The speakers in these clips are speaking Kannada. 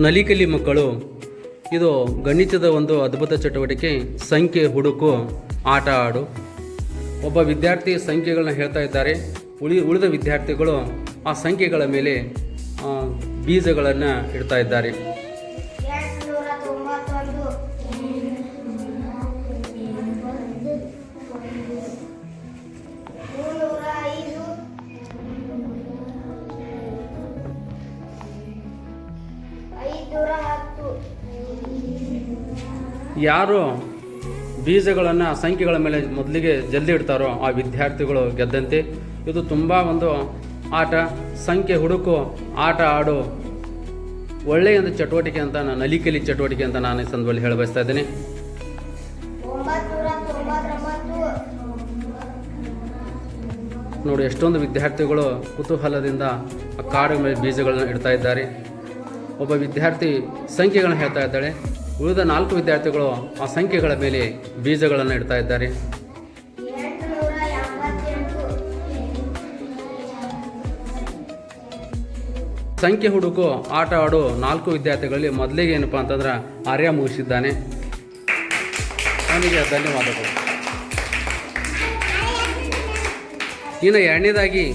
ನಲಿಕಲಿ ಮಕ್ಕಳು ಇದು ಗಣಿತದ ಒಂದು ಅದ್ಭುತ ಚಟುವಟಿಕೆ. ಸಂಖ್ಯೆ ಹುಡುಕು ಆಟ ಆಡು. ಒಬ್ಬ ವಿದ್ಯಾರ್ಥಿ ಸಂಖ್ಯೆಗಳನ್ನ ಹೇಳ್ತಾ ಇದ್ದಾರೆ. ಉಳಿ, ಉಳಿದ ವಿದ್ಯಾರ್ಥಿಗಳು ಆ ಸಂಖ್ಯೆಗಳ ಮೇಲೆ ಬೀಜಗಳನ್ನು ಇಡ್ತಾ ಇದ್ದಾರೆ. ಯಾರು ಬೀಜಗಳನ್ನು ಸಂಖ್ಯೆಗಳ ಮೇಲೆ ಮೊದಲಿಗೆ ಜಲ್ದಿ ಇಡ್ತಾರೋ ಆ ವಿದ್ಯಾರ್ಥಿಗಳು ಗೆದ್ದಂತೆ. ಇದು ತುಂಬ ಒಂದು ಆಟ, ಸಂಖ್ಯೆ ಹುಡುಕು, ಆಟ ಆಡು, ಒಳ್ಳೆಯ ಒಂದು ಚಟುವಟಿಕೆ ಅಂತ ನಾನು ನಲಿಕಲಿ ಚಟುವಟಿಕೆ ಅಂತ ನಾನು ಈ ಸಂದರ್ಭದಲ್ಲಿ ಹೇಳ ಬಯಸ್ತಾ ಇದ್ದೀನಿ. ನೋಡಿ, ಎಷ್ಟೊಂದು ವಿದ್ಯಾರ್ಥಿಗಳು ಕುತೂಹಲದಿಂದ ಆ ಕಾಡು ಮೇಲೆ ಬೀಜಗಳನ್ನು ಇಡ್ತಾ ಇದ್ದಾರೆ. ಒಬ್ಬ ವಿದ್ಯಾರ್ಥಿ ಸಂಖ್ಯೆಗಳನ್ನ ಹೇಳ್ತಾ ಇದ್ದಾಳೆ. ಉಳಿದ ನಾಲ್ಕು ವಿದ್ಯಾರ್ಥಿಗಳು ಆ ಸಂಖ್ಯೆಗಳ ಮೇಲೆ ಬೀಜಗಳನ್ನು ಇಡ್ತಾ ಇದ್ದಾರೆ. ಸಂಖ್ಯೆ ಹುಡುಕು ಆಟ ಆಡು ನಾಲ್ಕು ವಿದ್ಯಾರ್ಥಿಗಳಲ್ಲಿ ಮೊದಲಿಗೆ ಏನಪ್ಪ ಅಂತಂದ್ರೆ ಆರ್ಯ ಮುಗಿಸಿದ್ದಾನೆ. ಅವನಿಗೆ ಧನ್ಯವಾದಗಳು. ಇನ್ನು ಎರಡನೇದಾಗಿ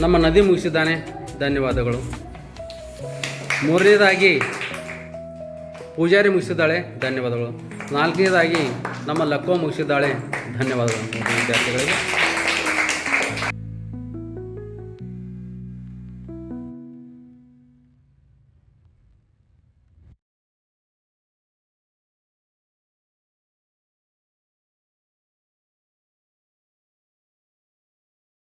ನಮ್ಮ ನದಿ ಮುಗಿಸಿದ್ದಾನೆ. ಧನ್ಯವಾದಗಳು. ಮೂರನೇದಾಗಿ ಪೂಜಾರಿ ಮುಗಿಸಿದ್ದಾಳೆ ಧನ್ಯವಾದಗಳು. ನಾಲ್ಕನೇದಾಗಿ ನಮ್ಮ ಲಕ್ಕೋ ಮುಗಿಸಿದ್ದಾಳೆ ಧನ್ಯವಾದಗಳು. ವಿದ್ಯಾರ್ಥಿಗಳಿಗೆ.